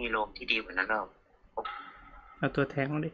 มีโลมที่ดีกว่านั้นหรอกเอาตัวแทงมาดิ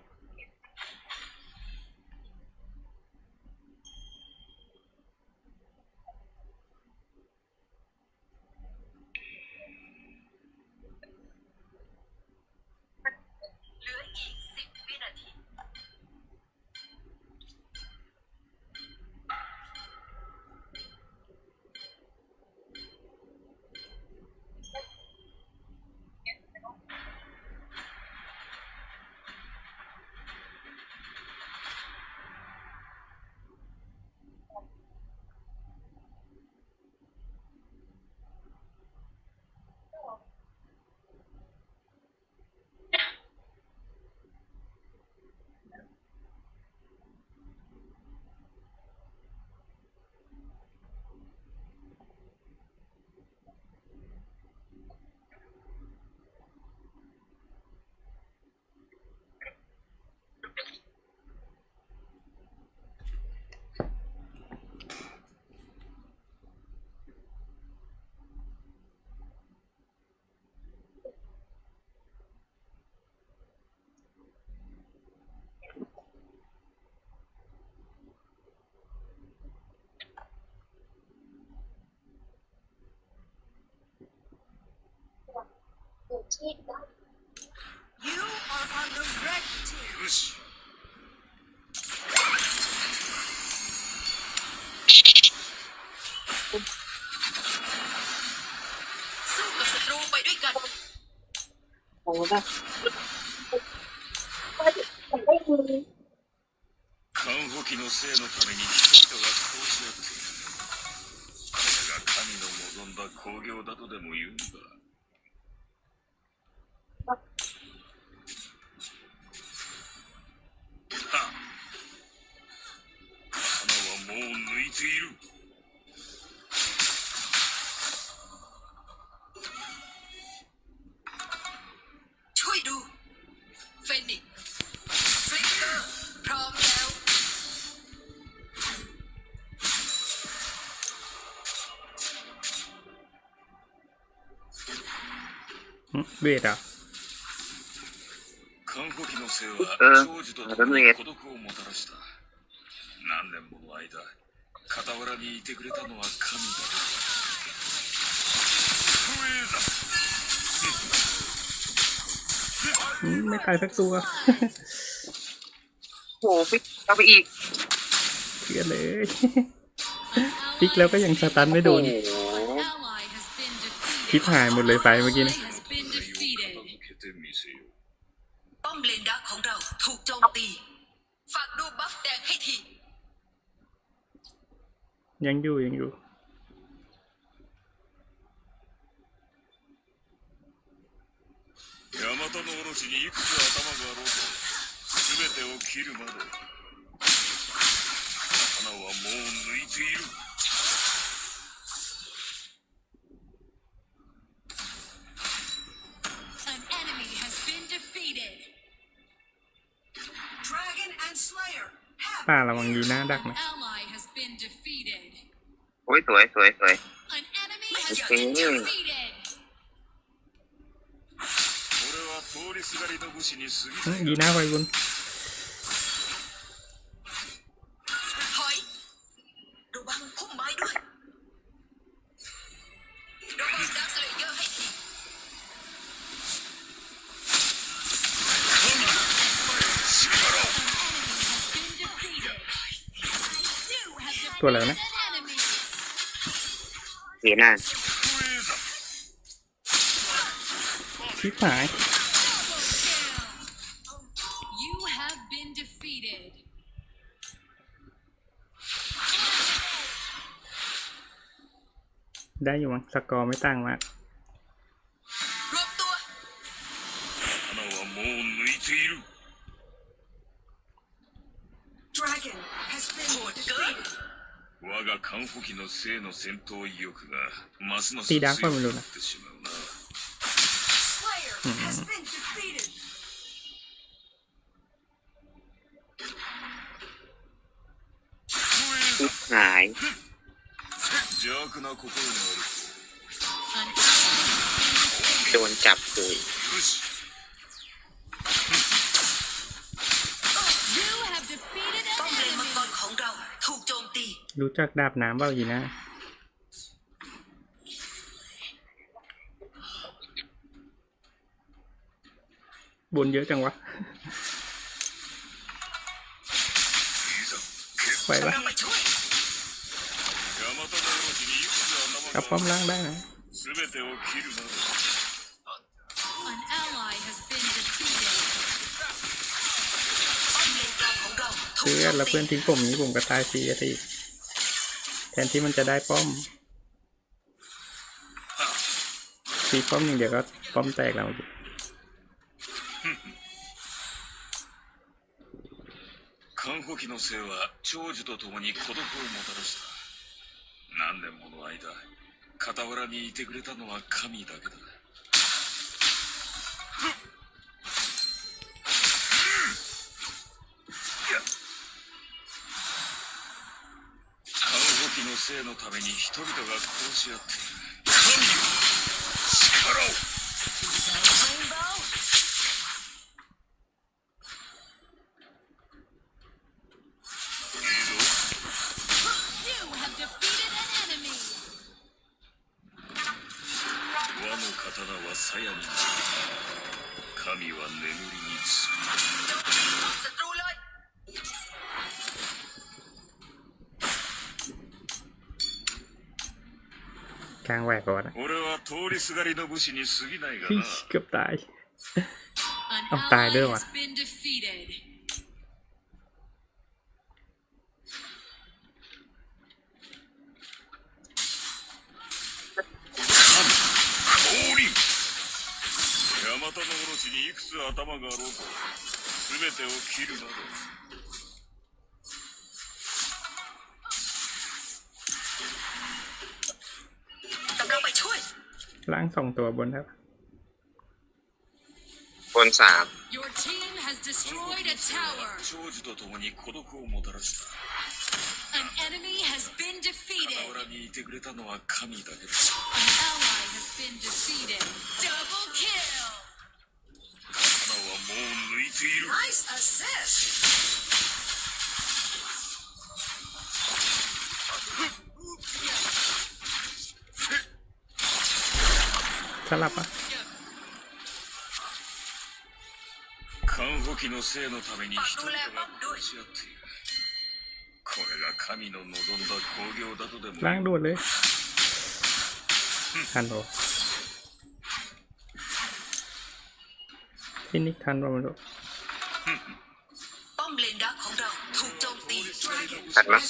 よし สู้กับศัตรูไปด้วยกัน โอ้นะ カンホキの生のために人々がこうし合っているこれが神の望んだ興行だとでも言うんだ เวทอ่ะ カンホキの生はうん長寿とともに孤独をもたらした何年もの間傍らにいてくれたのは神だクエー อืมไม่ตายสักตัว โอ้โหฟิกเอาไปอีก เพื่อนเลย ฟิกแล้วก็ยังสตันไม่โดน โอ้โห Ally has been defeated คลิปหายหมดเลยไฟเมื่อกี้นะ ยังอยู่ยังอยู่ ヤマタのオロチにいくつ頭があろうと全てを切るまで花はもう抜いている An enemy has been defeated Dragon and Slayer ป้าระวังยีหน้าดักนะ อ้ยสวยสวยสวยโอเคดีนะไวบุญตัวอะไรนะ เสียหน้า クエーだ ชิบหาย You have been defeated ได้อยู่มั้งสกอร์ไม่ต่างมาก รวมตัว 花はもう抜いている 我がカンホキの生の戦闘意欲がますますティー強くダーファムロななってしまうな Slayer has been defeated ฟิกหาย 邪悪な心がある An ally has been defeated โดนจับเลย รู้จักดาบน้ำเปล่ายู่นะ บนเยอะจังวะ ไปปะกับป้อมล้างได้นะเพื่อแล้วเพื่อนทิ้งผมนี้ผมก็ตายฟรีสิ แทนที่มันจะได้ป้อมตีป้อมหนึ่งเดี๋ยวก็ป้อมแตกแล้ว 看護機の生は長寿と共に孤独をもたらした何年もの間傍らにいてくれたのは神だけだ 生のために人々が殺し合っている神よ力を You have defeated an enemy. 和の刀は鞘に神は眠りにつく ศัตรูเลย กลางแหวกก่อนนะ 俺は通りすがりの武士に過ぎないが เฮ้ย な เกือบตาย An Oh, tayo ally dalawa. has been defeated. 降臨ヤマタノオロチにいくつ頭があろうか全てを切るなど ล่างสองตัวบนครับ บนสาม Your team has destroyed a tower. 長寿と共に孤独をもたらした An enemy has been defeated. 傍らにいてくれたのは神だけだ An ally has been defeated. Double kill. 刀はもう抜いている Nice assist สลับอ่ะ 看護機の生のために人々が殺し合っているこれが神の望んだ興行だとでも ล่างโดดเลยทันโดฟินิกทันป่ะมันโด ป้อมเลนดักของเราถูกโจมตี ตัดมั้ย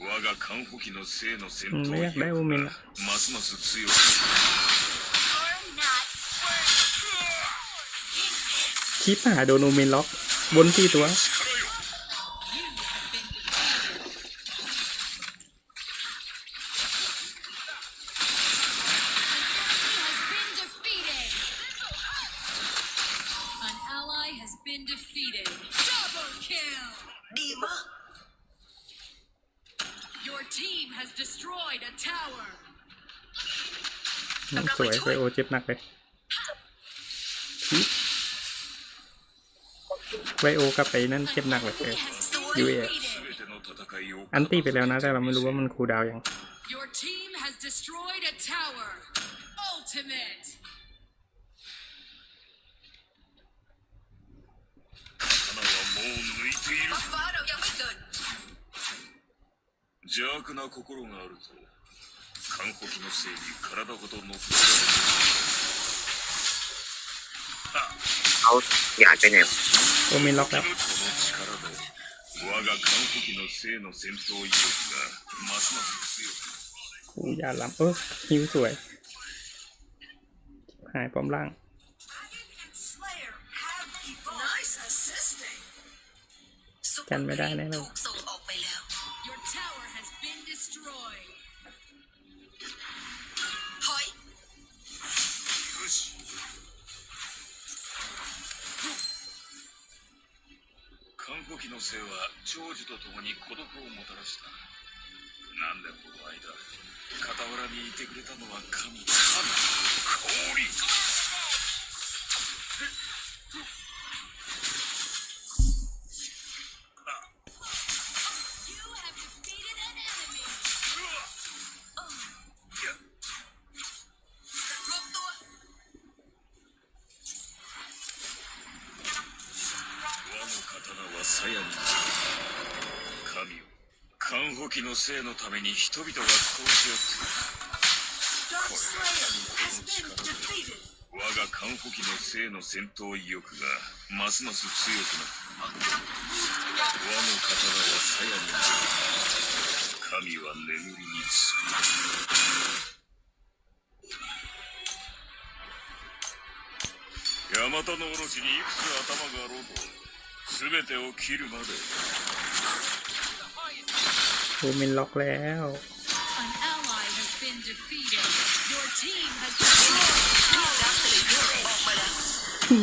我が看護機の生の戦 อืม 闘 ไม่อยากได้ 力 โอเมน が อะ ますます強く ชิปหาโดนโอเมนล็อก บนที่ตัว เจ็บหนักเลยชิปไวโอกับไอ้นั่นเจ็บหนักเลยเออ Has been You defeated. 全ての戦いを อันตีไปแล้วนะ แต่เราไม่รู้ว่ามันคูลดาวน์ยัง Your team has destroyed a tower. Ultimate. 刀はもう抜いている บัฟฟ้าเรายังไม่เกิด 邪悪な心があると 看護機のせいに体ごと乗っ取られて เขาอยากไปไหน โอเมนล็อก い แล้ る ว この力で我が看護機の生の戦闘意欲がますます強く กูอย่าล้ำเออฮิวสวย หายป้อมล่าง Nice assisting กันไม่ได้แน่เลย 看護機の生は長寿と共に孤独をもたらした。何年もの間傍らにいてくれたのは神。神。氷缶ホキの生のために人々が殺し合っている Dark Slayer has been defeated. 我が缶ホキの生の戦闘意欲がます。ます。強くなった和の刀は鞘になる神は眠りにつくヤマタのオロチにいくつ頭があろうと全てを切るまで โอเมนล็อกแล้ว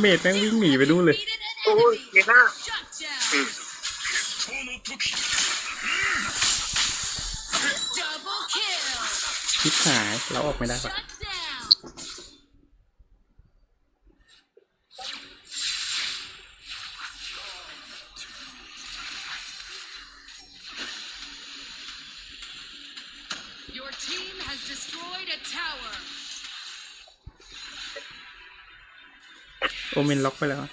เมดแม่งวิ่งหนีไปดูเลย โอ้ยเมน่าคิดหาย เราออกไม่ได้ปะ Your team has destroyed a tower. โอเมนล็อกไปแล้ว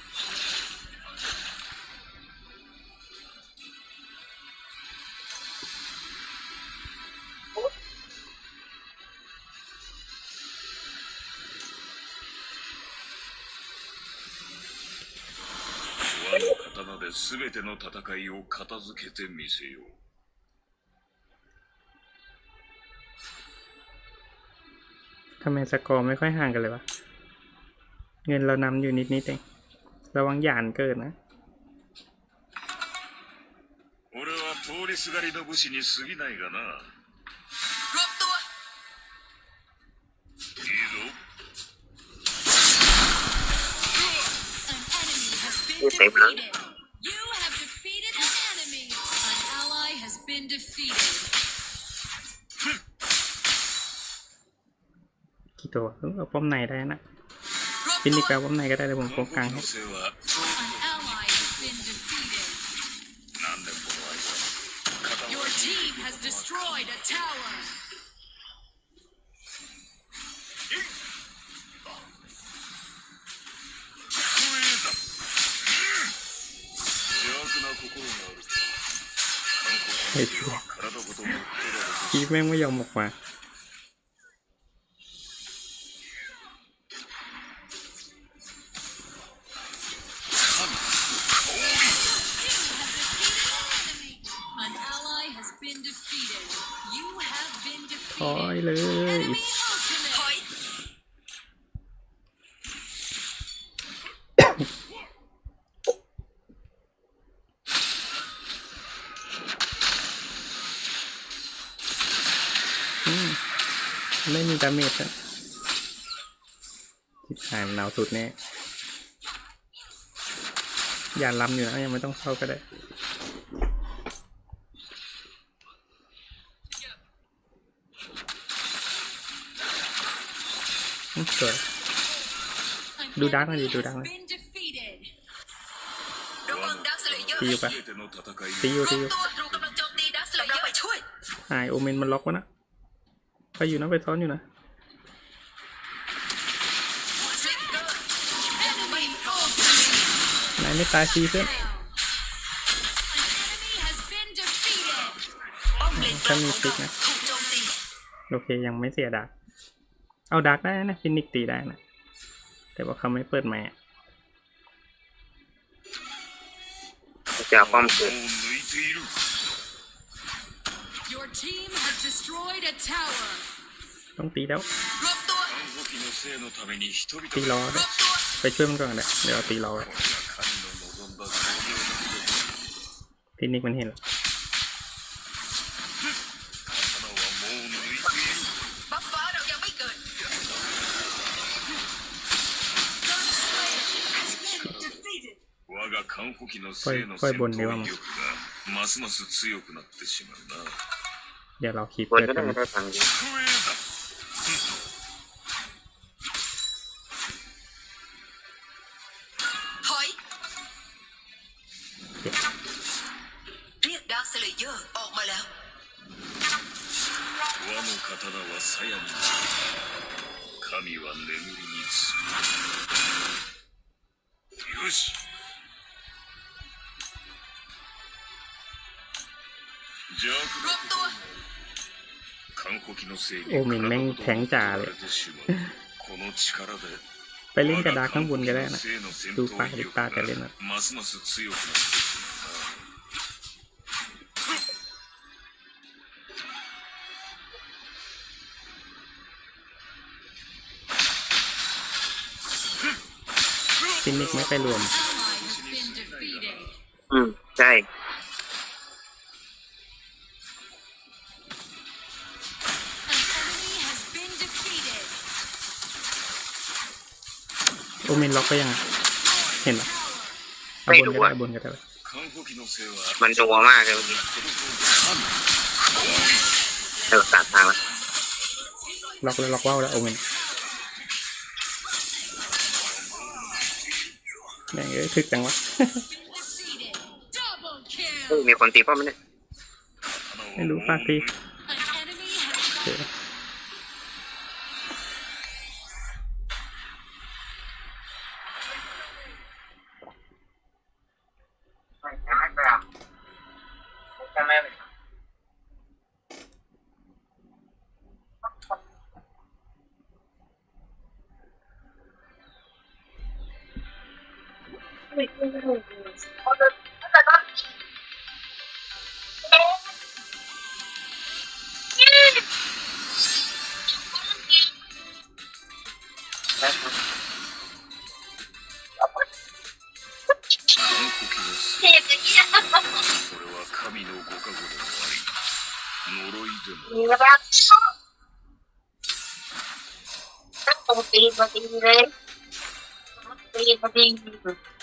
和の刀で全ての戦いを片付けてみせよう ทำไมสกอร์ไม่ค่อยห่างกันเลยวะ เงินเรานำอยู่นิดนิดๆเองระวังหยานเกิดนะ 俺は通りすがりの武士に過ぎないがな รวมตัว いいぞ An enemy has been Yes, I will. defeated. ตัวเอาป้อมในได้นะฟินิกเอาป้อมในก็ได้เลยผมโกงกลางให้ไอ้ที่แม่งไม่ยอมออกมา ไม่มีดาเมจอะทิศหายมันหนาวสุดแน่อย่าล้ำอยู่นะยังไม่ต้องเข้าก็ได้ สวยดูดักหนอยดิดูดักหน่อยตีอยู่ปะตีอยู่ตีอยู่หายโอเมนมันล็อกวะนะไปอยู่นะไปซ้อนอยู่นะไหนไม่ตายซีเพื่อนถ้ามีฟิกนะ โอเค ยังไม่เสียดาบ เอาดักได้นะฟินิกตีได้นะ แต่ว่าเขาไม่เปิดแม่จะป้อมสุดต้องตีแล้วตีรอไปช่วยมันก่อนนะเดี๋ยวตีรอฟินิกมันเห็นแล้ว 我がカンホキの生の戦闘意欲がますます強くなってしまうな เดี๋ยวเราคีบ บน เกิด ก็ กั ได้ น ได้ฟังดี ถอย เรียกดาร์คสเลเยอร์ออกมาแล้ว 和の刀は鞘になる神は眠りにつくよし รวมตัโอมินแม่งแข็งจ่าเลย ไปเล่นกระดาษข้างบนก็ได้นะ ดูปาดิตาจะเล่นนะฟินิกไม่ไปรวม อืม ใช่ ล็อกไปยังไงเห็นหรไม่รู้อะ บนก็ได้บนก็ได้มันจัวมากเลยเมื่เออตัดทางละล็อกแล้วล็อกว่าวแล้วโอเมนแม่งเอ้ทึกจังวะมีคนตีป้อมไหมเนี่ยไม่รู้ฟาดตี An enemy has あり